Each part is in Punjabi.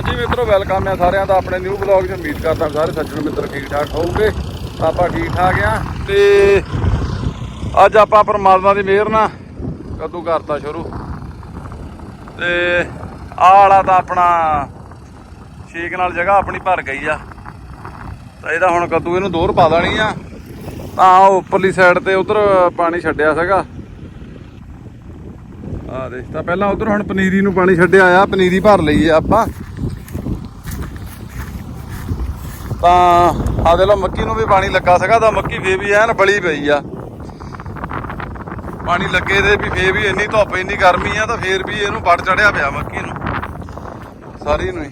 ਹਾਂਜੀ ਮਿੱਤਰੋ ਵੈਲਕਮ ਹੈ ਸਾਰਿਆਂ ਦਾ। ਆਪਣੇ ਨਿਊ ਬਲੌਗ 'ਚ ਉਮੀਦ ਕਰਦਾ ਸਾਰੇ ਸੱਜਣ ਮਿੱਤਰ ਠੀਕ ਠਾਕ ਹੋਵੋਗੇ ਆਪਾਂ ਠੀਕ ਠਾਕ ਆ। ਤੇ ਅੱਜ ਆਪਾਂ ਪਰਮਾਤਮਾ ਦੀ ਮਿਹਰ ਨਾਲ ਕਦੋਂ ਕਰਤਾ ਸ਼ੁਰੂ। ਤੇ ਆਹ ਵਾਲਾ ਤਾਂ ਆਪਣਾ ਛੇਕ ਨਾਲ ਜਗ੍ਹਾ ਆਪਣੀ ਭਰ ਗਈ ਆ। ਤਾਂ ਇਹਦਾ ਹੁਣ ਕੱਦੂ ਇਹਨੂੰ ਦੋਰ ਪਾ ਦੇਣੀ ਆ। ਤਾਂ ਉਹ ਉੱਪਰਲੀ ਸਾਈਡ ਤੇ ਉਧਰ ਪਾਣੀ ਛੱਡਿਆ ਸੀਗਾ। ਆ ਦੇਖ, ਤਾਂ ਪਹਿਲਾਂ ਉਧਰ ਹੁਣ ਪਨੀਰੀ ਨੂੰ ਪਾਣੀ ਛੱਡਿਆ ਆ, ਪਨੀਰੀ ਭਰ ਲਈ ਆ ਆਪਾਂ। ਤਾਂ ਆ ਦੇ ਲੋ ਮੱਕੀ ਨੂੰ ਵੀ ਪਾਣੀ ਲੱਗਾ ਸੀਗਾ, ਤਾਂ ਮੱਕੀ ਫੇ ਵੀ ਐਨ ਬਲੀ ਪਈ ਆ। ਪਾਣੀ ਲੱਗੇ ਤੇ ਵੀ ਫੇ ਵੀ ਇੰਨੀ ਧੁੱਪ, ਇੰਨੀ ਗਰਮੀ ਆ, ਤਾਂ ਫੇਰ ਵੀ ਇਹਨੂੰ ਵੱਟ ਚੜਿਆ ਪਿਆ ਮੱਕੀ ਨੂੰ। ਸਾਰੀ ਨੂੰ ਹੀ।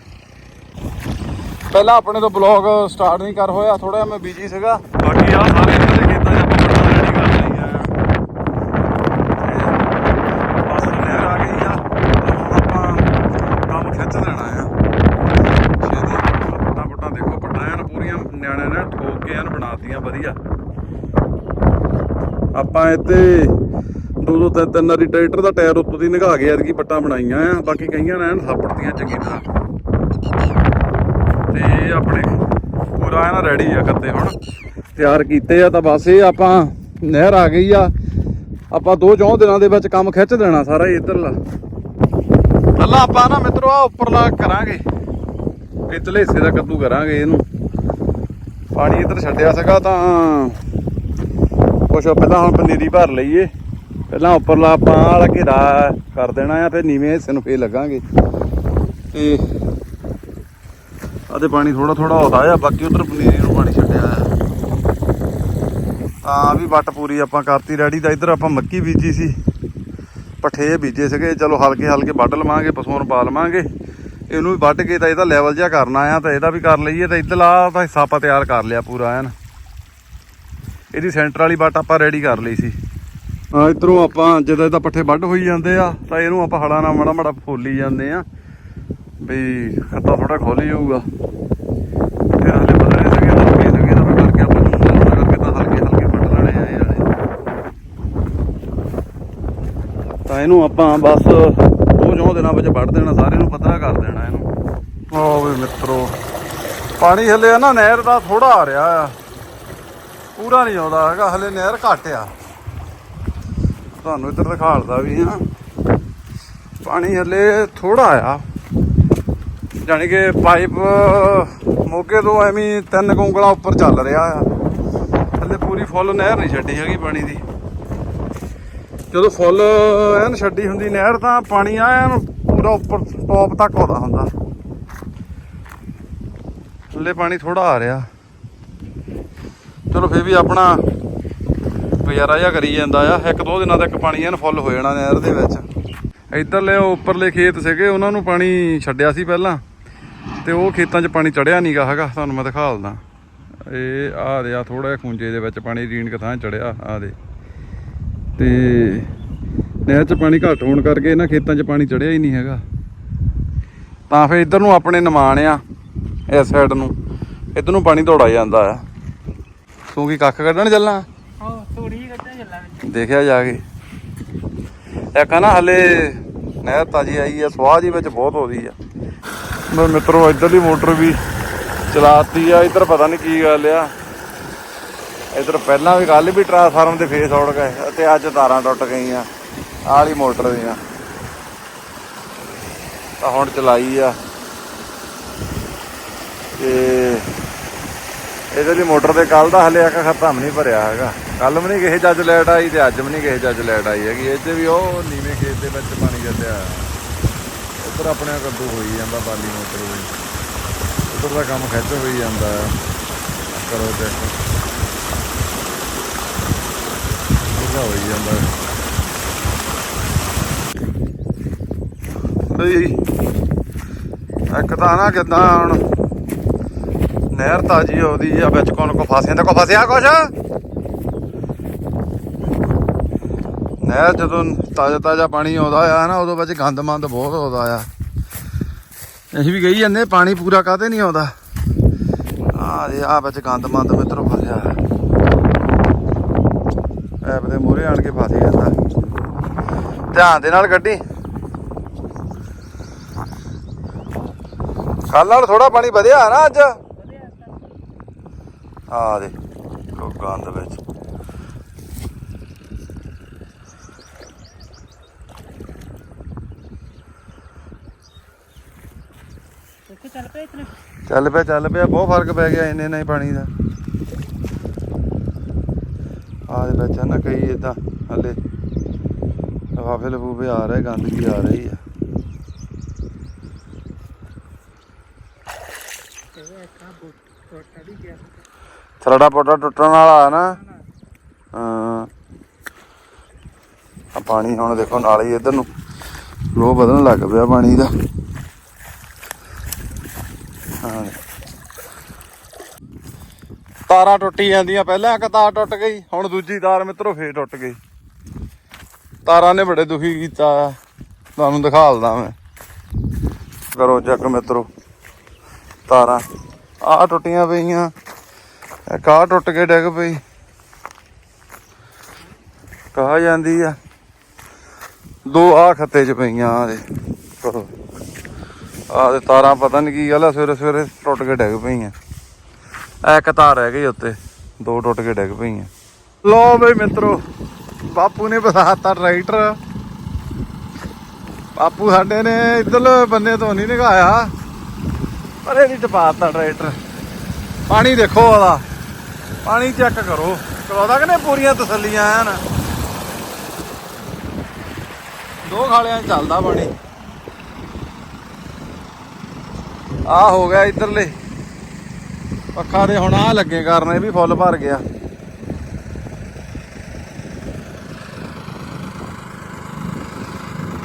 ਪਹਿਲਾਂ ਆਪਣੇ ਤੋਂ ਬਲੌਗ ਸਟਾਰਟ ਨਹੀਂ ਕਰ ਹੋਇਆ ਥੋੜਾ ਮੈਂ ਬਿਜ਼ੀ ਸੀਗਾ। ਬਾਕੀ ਆ ਸਾਰੇ ਇਹਨਾਂ ਦੇ 'ਚ ਆਪਾਂ ਬੜਾ ਰੈਡੀ ਕਰ ਲਈਆਂ ਆ ਤੇ ਬਸ ਨਹਿਰ ਆ ਗਈ ਆ ਤੇ ਹੁਣ ਆਪਾਂ ਕੰਮ ਖਿੱਚ ਦੇਣਾ ਆ ਛੇਤੀ ਪੱਟਾਂ ਪੱਟਾਂ ਦੇਖੋ ਪੱਟਾਂ ਐਨ ਪੂਰੀਆਂ ਨਿਆਣਿਆਂ ਨੇ ਠੋਕ ਕੇ ਐਨ ਬਣਾਤੀਆਂ ਵਧੀਆ ਆਪਾਂ ਇੱਥੇ ਦੋ ਦੋ ਤਿੰਨ ਤਿੰਨ ਵਾਰੀ ਟਰੈਕਟਰ ਦਾ ਟਾਇਰ ਉੱਤੋਂ ਦੀ ਨਿਘਾ ਕੇ ਐਤਕੀ ਪੱਟਾਂ ਬਣਾਈਆਂ ਆ। ਬਾਕੀ ਕਈਆਂ ਨੇ ਐਨ ਚੰਗੀ ਤਰ੍ਹਾਂ ਤੇ ਆਪਣੇ ਪੂਰਾ ਐਨ ਰੈਡੀ ਆ ਕੱਤੇ ਹੁਣ। ਤਿਆਰ ਕੀਤੇ ਆ ਤਾਂ ਬਸ ਇਹ ਆਪਾਂ ਨਹਿਰ ਆ ਗਈ ਆ। ਆਪਾਂ ਦੋ ਚੌਂ ਦਿਨਾਂ ਦੇ ਵਿੱਚ ਕੰਮ ਖਿੱਚ ਦੇਣਾ ਸਾਰਾ ਹੀ ਇੱਧਰਲਾ। ਪਹਿਲਾਂ ਆਪਾਂ ਨਾ ਮਿੱਤਰੋ ਆ ਉੱਪਰਲਾ ਕਰਾਂਗੇ। ਇਤਲੇ ਹਿੱਸੇ ਦਾ ਕੱਦੂ ਕਰਾਂਗੇ ਇਹਨੂੰ। ਪਾਣੀ ਇੱਧਰ ਛੱਡਿਆ ਸੀਗਾ ਤਾਂ ਕੁਛ ਪਹਿਲਾਂ ਹੁਣ ਪਨੀਰੀ ਭਰ ਲਈਏ। ਪਹਿਲਾਂ ਉੱਪਰਲਾ ਆਪਾਂ ਵਾਲਾ ਘੇਰਾ ਕਰ ਦੇਣਾ ਆ, ਫਿਰ ਨੀਵੇਂ ਹਿੱਸੇ ਨੂੰ ਫੇਰ ਲੱਗਾਂਗੇ। ਤੇ ਆਦੇ ਪਾਣੀ ਥੋੜਾ ਥੋੜਾ ਆਉਂਦਾ ਆ, ਬਾਕੀ ਉਧਰ ਪਨੀਰੀ ਨੂੰ ਪਾਣੀ ਛੱਡਿਆ ਆ। ਤਾਂ ਵੀ ਵੱਟ ਪੂਰੀ ਆਪਾਂ ਕਰਤੀ ਰੈਡੀ, ਤਾਂ ਇੱਧਰ ਆਪਾਂ ਮੱਕੀ ਬੀਜੀ ਸੀ। ਪੱਠੇ ਬੀਜੇ ਸੀਗੇ, ਚਲੋ ਹਲਕੇ ਹਲਕੇ ਵੱਢ ਲਵਾਂਗੇ, ਪਸ਼ੂਆਂ ਨੂੰ ਪਾ ਲਵਾਂਗੇ। ਇਹਨੂੰ ਵੀ ਵੱਢ ਕੇ ਤਾਂ ਇਹਦਾ ਲੈਵਲ ਜਿਹਾ ਕਰਨਾ ਆ, ਤਾਂ ਇਹਦਾ ਵੀ ਕਰ ਲਈਏ, ਤਾਂ ਇੱਧਰਲਾ ਤਾਂ ਹਿੱਸਾ ਆਪਾਂ ਤਿਆਰ ਕਰ ਲਿਆ ਪੂਰਾ ਐਨ। ਇਹਦੀ ਸੈਂਟਰ ਵਾਲੀ ਵੱਟ ਆਪਾਂ ਰੈਡੀ ਕਰ ਲਈ ਸੀ। ਆ ਇਧਰੋਂ ਆਪਾਂ ਜਦੋਂ ਇਹਦਾ ਪੱਠੇ ਵੱਢ ਹੋਈ ਜਾਂਦੇ ਆ ਤਾਂ ਇਹਨੂੰ ਆਪਾਂ ਹਲਾਂ ਨਾਲ ਮਾੜਾ ਮਾੜਾ ਫੋਲੀ ਜਾਂਦੇ ਆ। ਵੀ ਖੱਤਾ ਥੋੜਾ ਖੋਲ ਜਾਊਗਾ। ਫਿਰ ਹਲੇ ਬਦਲੇ ਸਕੇ ਹਲਕੇ ਸਕੇ ਤਾਂ ਕਰਕੇ ਆਪਾਂ ਜੂਸ ਦਾ ਕਰਕੇ ਤਾਂ ਹਲਕੇ ਹਲਕੇ ਵੱਢ ਲੈਣੇ ਆ ਇਹ। ਵਾਲੇ ਤਾਂ ਇਹਨੂੰ ਆਪਾਂ ਬਸ ਦੋ ਚੌਂ ਦਿਨਾਂ ਵਿੱਚ ਵੱਢ ਦੇਣਾ ਸਾਰੇ ਨੂੰ ਪੱਧਰਾ ਕਰ ਦੇਣਾ ਇਹਨੂੰ। ਓ ਵੀ ਮਿੱਤਰੋ ਪਾਣੀ ਹਲੇ ਆ ਨਾ ਨਹਿਰ ਦਾ ਥੋੜਾ ਆ ਰਿਹਾ ਆ। ਪੂਰਾ ਨਹੀਂ ਆਉਂਦਾ ਹੈਗਾ, ਹਲੇ ਨਹਿਰ ਘੱਟ ਆ। ਤੁਹਾਨੂੰ ਇੱਧਰ ਦਿਖਾਲਦਾ ਵੀ ਹਾਂ। ਪਾਣੀ ਹਲੇ ਥੋੜਾ ਆ। ਜਾਣੀ ਕਿ ਪਾਈਪ ਮੋਗੇ ਤੋਂ ਐਵੇਂ ਤਿੰਨ ਕੁੰਗਲਾਂ ਉੱਪਰ ਚੱਲ ਰਿਹਾ ਆ। ਹਲੇ ਪੂਰੀ ਫੁੱਲ ਨਹਿਰ ਨਹੀਂ ਛੱਡੀ ਹੈਗੀ ਪਾਣੀ ਦੀ। ਜਦੋਂ ਫੁੱਲ ਐਨ ਛੱਡੀ ਹੁੰਦੀ ਨਹਿਰ ਤਾਂ ਪਾਣੀ ਐਨ ਪੂਰਾ ਉੱਪਰ ਟੌਪ ਤੱਕ ਆਉਂਦਾ ਹੁੰਦਾ। ਹਲੇ ਪਾਣੀ ਥੋੜਾ ਆ ਰਿਹਾ। ਚਲੋ ਫੇਰ ਵੀ ਆਪਣਾ ਗੁਜ਼ਾਰਾ ਜਿਹਾ ਕਰੀ ਜਾਂਦਾ ਆ। ਇੱਕ ਦੋ ਦਿਨਾਂ ਤੱਕ ਪਾਣੀ ਐਨ ਫੁੱਲ ਹੋ ਜਾਣਾ ਨਹਿਰ ਦੇ ਵਿੱਚ। ਇੱਧਰਲੇ ਉਹ ਉੱਪਰਲੇ ਖੇਤ ਸੀਗੇ, ਉਹਨਾਂ ਨੂੰ ਪਾਣੀ ਛੱਡਿਆ ਸੀ ਪਹਿਲਾਂ। ਤੇ ਉਹ ਖੇਤਾਂ 'ਚ ਪਾਣੀ ਚੜਿਆ ਨਹੀਂਗਾ ਹੈਗਾ, ਤੁਹਾਨੂੰ ਮੈਂ ਦਿਖਾਲਦਾ ਇਹ ਆ ਰਿਹਾ ਥੋੜਾ ਜਿਹਾ ਖੂੰਜੇ ਦੇ ਵਿੱਚ ਪਾਣੀ ਰੀਣ ਕਥਾਂ ਚੜਿਆ, ਆ ਦੇ। ਤੇ ਨਹਿਰ 'ਚ ਪਾਣੀ ਘੱਟ ਹੋਣ ਕਰਕੇ ਇਹਨਾਂ ਖੇਤਾਂ 'ਚ ਪਾਣੀ ਚੜਿਆ ਹੀ ਨਹੀਂ ਹੈਗਾ। ਤਾਂ ਫਿਰ ਇੱਧਰ ਨੂੰ ਆਪਣੇ ਨਿਮਾਣ ਆ, ਇਸ ਸਾਈਡ ਨੂੰ। ਇੱਧਰ ਨੂੰ ਪਾਣੀ ਦੌੜਾ ਜਾਂਦਾ ਆ। ਤੂੰ ਕੀ ਕੱਖ ਕੱਢਣ ਚੱਲਾਂ? ਹਾਂ ਥੋੜੀ ਕੱਢਣ ਚੱਲਾਂ ਵਿੱਚ। ਦੇਖਿਆ ਜਾ ਕੇ। ਇੱਕ ਨਾ ਹਲੇ ਨਹਿਰ ਤਾਜੀ ਆਈ ਆ ਸਵਾਹ ਜੀ ਵਿੱਚ ਬਹੁਤ ਹੋਦੀ ਆ। ਮੈਂ ਮਿੱਤਰੋ ਇੱਧਰਲੀ ਮੋਟਰ ਵੀ ਚਲਾਤੀ ਆ ਇੱਧਰ ਪਤਾ ਨਹੀਂ ਕੀ ਗੱਲ ਆ। ਇੱਧਰ ਪਹਿਲਾਂ ਵੀ ਕੱਲ ਵੀ ਟਰਾਂਸਫਾਰਮ ਦੇ ਫੇਸ ਉੜ ਗਏ ਅਤੇ ਅੱਜ ਤਾਰਾਂ ਟੁੱਟ ਗਈਆਂ ਆਹ ਵਾਲੀ ਮੋਟਰ ਦੀਆਂ ਤਾਂ ਹੁਣ ਚਲਾਈ ਆ। ਤੇ ਇਹਦੇ ਲਈ ਮੋਟਰ ਦੇ ਕੱਲ ਦਾ ਹਲੇ ਇੱਕ ਖਤਮ ਨਹੀਂ ਭਰਿਆ ਹੈਗਾ। ਕੱਲ ਵੀ ਨਹੀਂ ਕਿਸੇ ਜੱਜ ਲੈਟ ਆਈ ਤੇ ਅੱਜ ਵੀ ਨਹੀਂ ਕਿਸੇ ਜੱਜ ਲੈਟ ਆਈ ਹੈਗੀ। ਇਹ 'ਚ ਵੀ ਉਹ ਨੀਵੇਂ ਖੇਤ ਦੇ ਵਿੱਚ ਪਾਣੀ ਗੱਡਿਆ ਉੱਧਰ ਆਪਣੇ ਕੱਦੂ ਹੋਈ ਜਾਂਦਾ, ਬਾਲੀ ਮੋਟਰ ਵੀ ਉੱਧਰ ਦਾ ਕੰਮ ਖਿੱਚ ਹੋਈ ਜਾਂਦਾ। ਕਰੋ ਚੈੱਕ ਉਹਦਾ ਹੋਈ ਜਾਂਦਾ। ਹੈ ਇੱਕ ਤਾਂ ਨਾ ਕਿਦਾਂ ਹੁਣ ਨਹਿਰ ਤਾਜੀ ਆਉਂਦੀ ਆ, ਵਿੱਚ ਕੋਨ ਕੋ ਫਸਿਆ ਤੇ ਕੋ ਫਸਿਆ ਕੁਛ? ਨਹਿਰ ਜਦੋਂ ਤਾਜ਼ਾ ਤਾਜ਼ਾ ਪਾਣੀ ਆਉਂਦਾ ਆ ਨਾ, ਉਦੋਂ ਵਿੱਚ ਗੰਦ ਮੰਦ ਬਹੁਤ ਆਉਂਦਾ ਆ। ਅਸੀਂ ਵੀ ਕਹੀ ਜਾਂਦੇ, ਪਾਣੀ ਪੂਰਾ ਕਾਹਤੇ ਨਹੀਂ ਆਉਂਦਾ? ਆ ਦੇ ਆ ਵਿੱਚ ਗੰਦ ਮੰਦ ਮਿੱਤਰੋ ਫਸਿਆ। ਐਪ ਦੇ ਮੂਹਰੇ ਆਣ ਕੇ ਫਸ ਜਾਂਦਾ। ਧਿਆਨ ਦੇ ਨਾਲ ਗੱਡੀ। ਕੱਲ ਨਾਲ ਥੋੜਾ ਪਾਣੀ ਵਧਿਆ ਨਾ ਅੱਜ। ਆ ਦੇ ਲੋਕਾਂ ਦੇ ਵਿੱਚ। ਚੱਲ ਪਏ ਇਤਨੇ ਚੱਲ ਪਿਆ ਚੱਲ ਪਿਆ ਬਹੁਤ ਫ਼ਰਕ ਪੈ ਗਿਆ ਇੰਨੇ ਨਾਲ ਹੀ ਪਾਣੀ ਦਾ। ਆ ਦੇ ਵਿੱਚ ਨਾ ਕਈ ਇਦਾਂ ਹਲੇ ਲਫਾਫੇ ਲਫੂਫੇ ਆ ਰਹੇ ਗੰਦਗੀ ਆ ਰਹੀ ਆ। ਇਹ ਇੱਕ ਆ ਬੋਟ ਟੋਟਾ ਵੀ ਗਿਆ। ਥਰੜਾ ਪੋਟਾ ਟੁੱਟਣ ਵਾਲਾ ਆ ਨਾ। ਹਾਂ। ਆ ਪਾਣੀ ਹੁਣ ਦੇਖੋ ਨਾਲ ਹੀ ਇਧਰ ਨੂੰ ਫਲੋ ਵਧਣ ਲੱਗ ਪਿਆ ਪਾਣੀ ਦਾ। ਹਾਂ। ਤਾਰਾਂ ਟੁੱਟੀ ਜਾਂਦੀਆਂ ਪਹਿਲਾਂ ਇੱਕ ਤਾਰ ਟੁੱਟ ਗਈ, ਹੁਣ ਦੂਜੀ ਤਾਰ ਮਿੱਤਰੋ ਫੇਰ ਟੁੱਟ ਗਈ। ਤਾਰਾਂ ਨੇ ਬੜੇ ਦੁਖੀ ਕੀਤਾ, ਤੁਹਾਨੂੰ ਦਿਖਾਲਦਾ ਮੈਂ। ਕਰੋ ਚੱਕ ਮਿੱਤਰੋ, ਤਾਰਾਂ। ਆ ਟੁੱਟੀਆਂ ਪਈਆਂ। ਕਾਹ ਟੁੱਟ ਕੇ ਡਿੱਗ ਪਈ? ਕਾਹ ਜਾਂਦੀ ਆ? ਦੋ ਆ ਖੱਤੇ ਚ ਪਈਆਂ ਆ ਦੇ ਆ ਦੇ ਤਾਰਾਂ ਪਤਾ ਨਹੀਂ ਕੀ ਗੱਲ ਆ, ਸਵੇਰੇ ਸਵੇਰੇ ਟੁੱਟ ਕੇ ਡਿੱਗ ਪਈਆਂ। ਆ ਇੱਕ ਤਾਰ ਰਹਿ ਗਈ ਉੱਤੇ, ਦੋ ਟੁੱਟ ਕੇ ਡਿੱਗ ਪਈਆਂ। ਲੋ ਬਈ ਮਿੱਤਰੋ, ਬਾਪੂ ਨੇ ਬਸਾਤਾ ਟਰੈਕਟਰ। ਬਾਪੂ ਸਾਡੇ ਨੇ ਇਧਰਲੇ ਬੰਨੇ ਤੋਂ ਨਹੀਂ ਨਿਗਾਇਆ ਪਰ ਇਹ ਨਹੀਂ ਟਪਾਤਾ ਟਰੈਕਟਰ। ਪਾਣੀ ਦੇਖੋ ਉਹਦਾ ਪਾਣੀ ਚੈੱਕ ਕਰੋ। ਕਰਵਾਦਾ ਕਿ ਪੂਰੀਆਂ ਤਸੱਲੀਆਂ ਐਨ? ਦੋ ਖਾਲਿਆਂ ਚੱਲਦਾ ਪਾਣੀ। ਆ ਹੋ ਗਿਆ ਇਧਰਲੇ। ਪੱਖਾ ਦੇ ਹੁਣ ਆ ਲੱਗੇ ਕਰਨ, ਇਹ ਵੀ ਫੁੱਲ ਭਰ ਗਿਆ।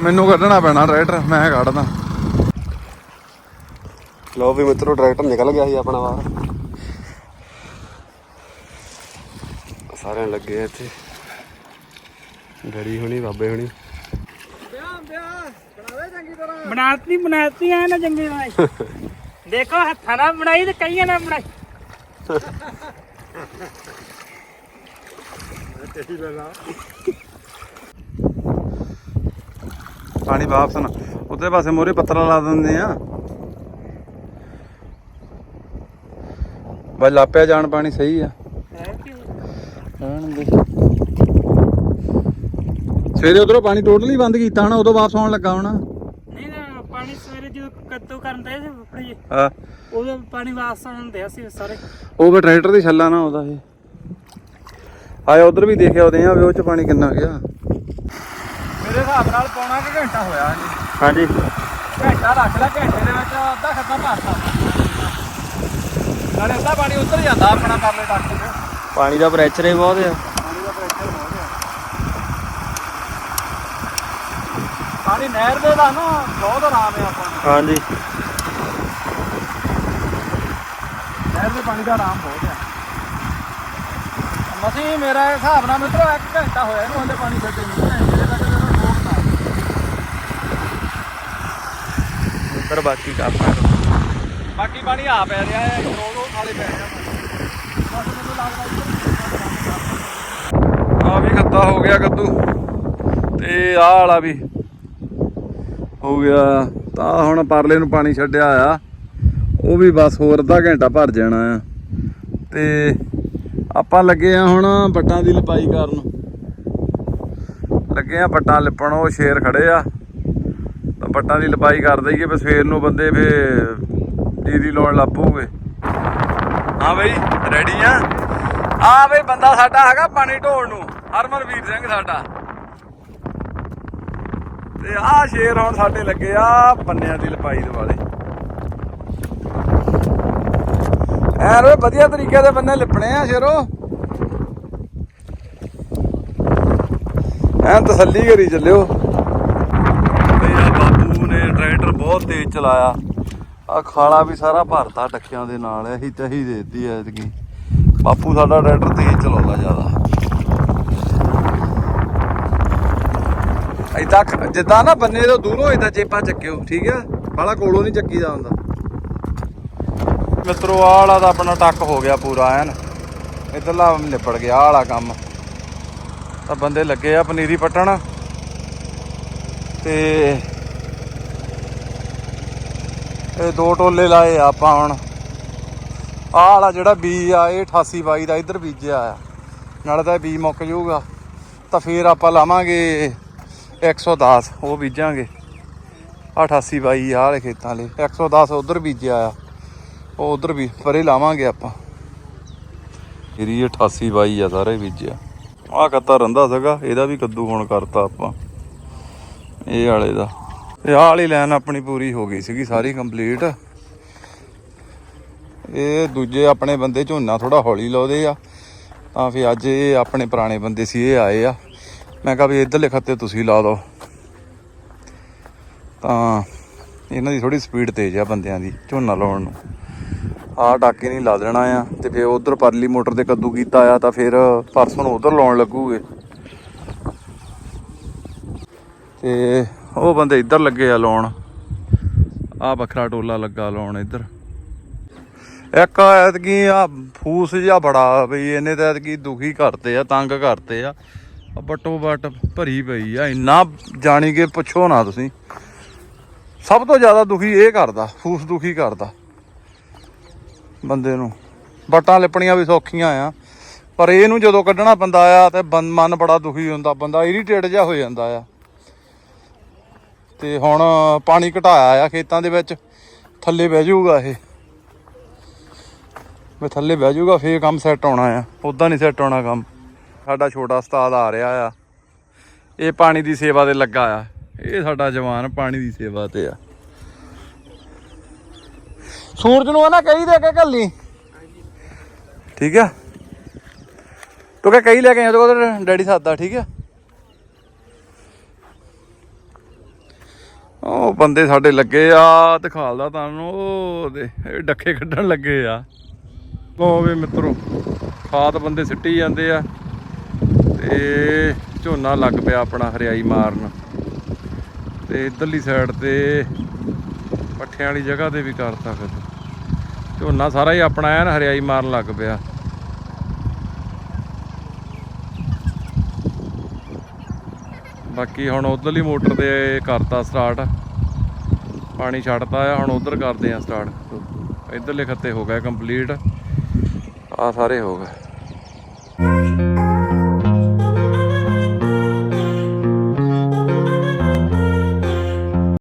ਮੈਨੂੰ ਕੱਢਣਾ ਪੈਣਾ ਟਰੈਕਟਰ, ਮੈਂ ਕੱਢਦਾ। ਲੋ ਵੀ ਮਿੱਤਰੋ, ਟਰੈਕਟਰ ਨਿਕਲ ਗਿਆ ਸੀ ਆਪਣਾ ਬਾਹਰ। ਸਾਰਿਆਂ ਲੱਗੇ ਆ ਇੱਥੇ। ਡੈਡੀ ਹੁਣੀ ਬਾਬੇ ਹੁਣੀ। ਬਣਾਤੀ ਬਣਾਤੀ ਐ ਨਾ ਚੰਗੀ ਬਣਾਈ। ਦੇਖੋ ਹੱਥਾਂ ਨਾਲ ਬਣਾਈ ਤੇ ਕਈਆਂ ਨਾਲ ਬਣਾਈ। ਪਾਣੀ ਵਾਪਸ ਨਾ। ਉੱਤੇ ਪਾਸੇ ਮੋਰੇ ਪੱਤਰਾ ਲਾ ਦਿੰਦੇ ਆ। ਬਸ ਲਾਪਿਆ ਜਾਣ ਪਾਣੀ ਸਹੀ ਆ। ਰਹਿਣ ਦੇ ਸਵੇਰੇ ਉਧਰੋਂ ਪਾਣੀ ਟੋਟਲੀ ਬੰਦ ਕੀਤਾ ਹਨਾ ਉਦੋਂ ਵਾਪਸ ਆਉਣ ਲੱਗਾ ਹੋਣਾ। ਨਹੀਂ ਨਾ ਪਾਣੀ ਸਵੇਰੇ ਜਦੋਂ ਕੱਦੂ ਕਰਨ ਦੇ ਸੀ ਫੁੱਫੜੀ ਹਾਂ। ਉਦੋਂ ਪਾਣੀ ਵਾਸਤਾ ਹੁੰਦੇ ਸੀ ਸਾਰੇ। ਉਹ ਵੀ ਟਰੈਕਟਰ ਦੀ ਛੱਲਾ ਨਾ ਉਹਦਾ ਇਹ ਆਇਆ ਉਧਰ ਵੀ ਦੇਖਿਆ ਉਹਦੇ ਆ ਵੀ ਉਹ ਚ ਪਾਣੀ ਕਿੰਨਾ ਗਿਆ। ਮੇਰੇ ਹਿਸਾਬ ਨਾਲ ਪੌਣਾ ਕਿ ਘੰਟਾ ਹੋਇਆ ਜੀ ਹਾਂਜੀ। ਘੰਟਾ ਰੱਖ ਲੈ ਘੰਟੇ ਦੇ ਵਿੱਚ ਅੱਧਾ ਖੱਤਾ ਭਰਤਾ ਨਾਲੇ ਅੱਧਾ ਪਾਣੀ ਉੱਤਰ ਜਾਂਦਾ ਆਪਣਾ ਕਰ ਲੈ ਡਾਕਟਰ ਤੇ। ਪਾਣੀ ਦਾ ਪ੍ਰੈਸ਼ਰ ਹੀ ਬਹੁਤ ਆ। ਪਾਣੀ ਦਾ ਪ੍ਰੈਸ਼ਰ ਨਹਿਰ ਦੇ ਦਾ ਨਾ ਬਹੁਤ ਆਰਾਮ ਹੈ ਆਪਾਂ ਨੂੰ। ਹਾਂਜੀ। ਨਹਿਰ ਦੇ ਪਾਣੀ ਦਾ ਆਰਾਮ ਬਹੁਤ ਆ। ਮਸੀਂ ਮੇਰਾ ਹਿਸਾਬ ਨਾਲ ਮਿੱਤਰੋ 1 ਘੰਟਾ ਹੋਇਆ ਇਹਨੂੰ ਹਲੇ ਪਾਣੀ ਛੱਡੇ ਨਹੀਂ ਘੰਟੇ ਦੇ ਤੱਕ ਜਦੋਂ ਰੋਕਦਾ ਉੱਧਰ ਬਾਕੀ ਕੰਮ ਬਾਕੀ ਪਾਣੀ ਆ ਪੈ ਰਿਹਾ ਹੈ ਰੋ ਰੋ ਖਾਲੇ ਪੈ ਰਿਹਾ ਆ ਵੀ ਖੱਤਾ ਹੋ ਗਿਆ ਕੱਦੂ। ਤੇ ਆਹ ਵਾਲਾ ਵੀ ਹੋ ਗਿਆ। ਤਾਂ ਹੁਣ ਪਰਲੇ ਨੂੰ ਪਾਣੀ ਛੱਡਿਆ ਆ। ਉਹ ਵੀ ਬਸ ਹੋਰ ਅੱਧਾ ਘੰਟਾ ਭਰ ਜਾਣਾ ਆ। ਤੇ ਆਪਾਂ ਲੱਗੇ ਆ ਹੁਣ ਵੱਟਾਂ ਦੀ ਲਪਾਈ ਕਰਨ। ਲੱਗੇ ਆ ਪੱਟਾਂ ਲਿਪਣ, ਉਹ ਸ਼ੇਰ ਖੜੇ ਆ। ਤਾਂ ਪੱਟਾਂ ਦੀ ਲਪਾਈ ਕਰ ਦਈਏ, ਫਿਰ ਸਵੇਰ ਨੂੰ ਬੰਦੇ ਫੇ ਜੀਰੀ ਲਾਉਣ ਲੱਪੂਗੇ ਹਾਂ ਬਈ ਰੈਡੀ ਆ? ਆ ਬਈ ਬੰਦਾ ਸਾਡਾ ਹੈਗਾ ਪਾਣੀ ਢੋਣ ਨੂੰ, ਹਰਮਨਵੀਰ ਸਿੰਘ ਸਾਡਾ। ਤੇ ਆ ਸ਼ੇਰ ਹੁਣ ਸਾਡੇ ਲੱਗੇ ਆ ਪੰਨਿਆਂ ਦੀ ਲਪਾਈ ਦੇ ਵਾਲੇ। ਐਨ ਓਏ ਵਧੀਆ ਤਰੀਕੇ ਦੇ ਬੰਨੇ ਲਿਪਣੇ ਆ ਸ਼ੇਰੋ। ਐਨ ਤਸੱਲੀ ਕਰੀ ਚੱਲਿਓ। ਤੇ ਬਾਪੂ ਨੇ ਟਰੈਕਟਰ ਬਹੁਤ ਤੇਜ਼ ਚਲਾਇਆ। ਆ ਖਾਲਾ ਵੀ ਸਾਰਾ ਭਰਤਾ ਟੱਕਿਆਂ ਦੇ ਨਾਲ ਅਸੀਂ ਤਹੀ ਦੇਤੀ ਐਤਕੀ। ਬਾਪੂ ਸਾਡਾ ਟਰੈਕਟਰ ਤੇਜ਼ ਚਲਾਉਂਦਾ ਜ਼ਿਆਦਾ। ਇਦਾਂ ਜਿੱਦਾਂ ਨਾ ਬੰਨੇ ਤੋਂ ਦੂਰੋਂ ਇਦਾਂ ਚੇਪਾ ਚੱਕਿਓ, ਠੀਕ ਆ? ਬਾਲਾ ਕੋਲੋਂ ਨਹੀਂ ਚੱਕੀਦਾ ਹੁੰਦਾ। ਮਿੱਤਰੋ, ਆਹ ਵਾਲਾ ਤਾਂ ਆਪਣਾ ਟੱਕ ਹੋ ਗਿਆ ਪੂਰਾ, ਐਨ। ਇਧਰਲਾ ਨਿਪੜ ਗਿਆ, ਆਹ ਵਾਲਾ ਕੰਮ। ਤਾਂ ਬੰਦੇ ਲੱਗੇ ਆ ਪਨੀਰੀ ਪੱਟਣ। ਤੇ ਇਹ ਦੋ ਟੋਲੇ ਲਾਏ ਆਪਾਂ ਹੁਣ। ਆਹ ਵਾਲਾ ਜਿਹੜਾ ਬੀਜ ਆ, ਇਹ 88 22 ਦਾ ਇੱਧਰ ਬੀਜਿਆ ਆ। ਨਾਲੇ ਤਾਂ ਇਹ ਬੀਜ ਮੁੱਕ ਜਾਊਗਾ। ਤਾਂ ਫੇਰ ਆਪਾਂ ਲਾਵਾਂਗੇ 110 ਉਹ ਬੀਜਾਂਗੇ। ਆਹ 88 22 ਆਹ ਵਾਲੇ ਖੇਤਾਂ ਲਈ। 110 ਉਧਰ ਬੀਜਿਆ ਆ। ਉਹ ਉਧਰ ਵੀ ਪਰੇ ਲਾਵਾਂਗੇ ਆਪਾਂ। ਇਹਦੀ 88 22 ਆ, ਸਾਰੇ ਬੀਜਿਆ। ਆਹ ਕੱਤਾ ਰੰਦਾ ਸੀਗਾ, ਇਹਦਾ ਵੀ ਕੱਦੂ ਹੁਣ ਕਰਤਾ ਆਪਾਂ। ਇਹ ਵਾਲੇ ਦਾ। ਇਹ ਆਹ ਵਾਲੀ ਲਾਈਨ ਆਪਣੀ ਪੂਰੀ ਹੋ ਗਈ ਸੀਗੀ, ਸਾਰੀ ਕੰਪਲੀਟ ਇਹ ਦੂਜੇ ਆਪਣੇ ਬੰਦੇ ਝੋਨਾ ਥੋੜਾ ਹੌਲੀ ਲਾਉਂਦੇ ਆ। ਤਾਂ ਫਿਰ ਅੱਜ ਇਹ ਆਪਣੇ ਪੁਰਾਣੇ ਬੰਦੇ ਸੀ, ਇਹ ਆਏ ਆ। ਮੈਂ ਕਿਹਾ ਵੀ ਇਧਰਲੇ ਖੱਤੇ ਤੁਸੀਂ ਲਾ ਦਿਓ ਤਾਂ ਇਹਨਾਂ ਦੀ ਥੋੜੀ ਸਪੀਡ ਤੇਜ਼ ਆ ਬੰਦਿਆਂ ਦੀ ਝੋਨਾ ਲਾਉਣ ਨੂੰ। ਆਹ ਟਾਕੇ ਨਹੀਂ ਲਾ ਦੇਣਾ ਆ ਤੇ ਫਿਰ ਉਧਰ ਪਰਲੀ ਮੋਟਰ ਤੇ ਕੱਦੂ ਕੀਤਾ ਆ ਤਾਂ ਫਿਰ ਪਰਸੋਂ ਨੂੰ ਉਧਰ ਲਾਉਣ ਲੱਗੂਗੇ। ਤੇ ਉਹ ਬੰਦੇ ਇੱਧਰ ਲੱਗੇ ਆ ਲਾਉਣ। ਆ ਵੱਖਰਾ ਟੋਲਾ ਲੱਗਾ ਲਾਉਣ ਇੱਧਰ। ਇੱਕ ਐਤਕੀ ਆ ਫੂਸ ਜਿਹਾ ਬੜਾ ਬਈ ਇਹਨੇ ਤਾਂ ਐਤਕੀ ਦੁਖੀ ਕਰਤੇ ਆ, ਤੰਗ ਕਰਤੇ ਆ। ਆ ਬਟੋ ਬਟ ਭਰੀ ਪਈ ਆ, ਇੰਨਾ ਜਾਣੀ ਕਿ ਪੁੱਛੋ ਨਾ ਤੁਸੀਂ। ਸਭ ਤੋਂ ਜ਼ਿਆਦਾ ਦੁਖੀ ਇਹ ਕਰਦਾ, ਫੂਸ ਦੁਖੀ ਕਰਦਾ ਬੰਦੇ ਨੂੰ। ਬਟਾਂ ਲਿਪਣੀਆਂ ਵੀ ਸੌਖੀਆਂ ਆ। ਪਰ ਇਹਨੂੰ ਜਦੋਂ ਕੱਢਣਾ ਪੈਂਦਾ ਆ ਤੇ ਬੰ- ਮਨ ਬੜਾ ਦੁਖੀ ਹੁੰਦਾ ਬੰਦਾ ਇਰੀਟੇਟ ਜਿਹਾ ਹੋ ਜਾਂਦਾ ਆ। ਤੇ ਹੁਣ ਪਾਣੀ ਘਟਾਇਆ ਆ ਖੇਤਾਂ ਦੇ ਵਿੱਚ, ਥੱਲੇ ਬਹਿ ਜਾਊਗਾ ਇਹ। ਮੈਂ ਥੱਲੇ ਬਹਿ ਜਾਊਗਾ, ਫੇਰ ਕੰਮ ਸੈੱਟ ਹੋਣਾ ਆ। ਉਦਾਂ ਨਹੀਂ ਸੈੱਟ ਹੋਣਾ ਕੰਮ। ਸਾਡਾ ਛੋਟਾ ਉਸਤਾਦ ਆ ਰਿਹਾ ਆ। ਇਹ ਪਾਣੀ ਦੀ ਸੇਵਾ ਤੇ ਲੱਗਾ ਆ। ਇਹ ਸਾਡਾ ਜਵਾਨ ਪਾਣੀ ਦੀ ਸੇਵਾ ਤੇ ਆ। ਸੂਰਜ ਨੂੰ ਆ ਨਾ ਕਹੀ ਦੇ ਕੇ ਕੱਲੀ ਠੀਕ ਆ? ਤੂੰ ਕਹ ਕਹੀ ਲੈ ਕੇ ਆਇਆ ਉਹਦੇ ਡੈਡੀ ਸਾਦਾ, ਠੀਕ ਆ? ਉਹ ਬੰਦੇ ਸਾਡੇ ਲੱਗੇ ਆ ਦਿਖਾਲਦਾ ਤੁਹਾਨੂੰ ਉਹ ਡੱਕੇ ਕੱਢਣ ਲੱਗੇ ਆ। ਲੋ ਵੀ ਮਿੱਤਰੋ, ਖਾਦ ਬੰਦੇ ਸਿੱਟੀ ਜਾਂਦੇ ਆ ਤੇ ਝੋਨਾ ਲੱਗ ਪਿਆ ਆਪਣਾ ਹਰਿਆਈ ਮਾਰਨ। ਤੇ ਇਧਰਲੀ ਸਾਈਡ ਤੇ ਪੱਠਿਆਂ ਵਾਲੀ ਜਗ੍ਹਾ ਤੇ ਵੀ ਕਰਤਾ ਫਿਰ। ਝੋਨਾ ਸਾਰਾ ਹੀ ਆਪਣਾ ਐਨ ਹਰਿਆਈ ਮਾਰਨ ਲੱਗ ਪਿਆ। ਬਾਕੀ ਹੁਣ ਉਧਰਲੀ ਮੋਟਰ ਤੇ ਕਰਤਾ ਸਟਾਰਟ ਪਾਣੀ ਛੱਡਤਾ ਆ, ਹੁਣ ਉਧਰ ਕਰਦੇ ਆ ਸਟਾਰਟ ਇਧਰਲੇ ਖੱਤੇ ਹੋ ਗਏ ਕੰਪਲੀਟ ਆ ਸਾਰੇ ਹੋ ਗਏ।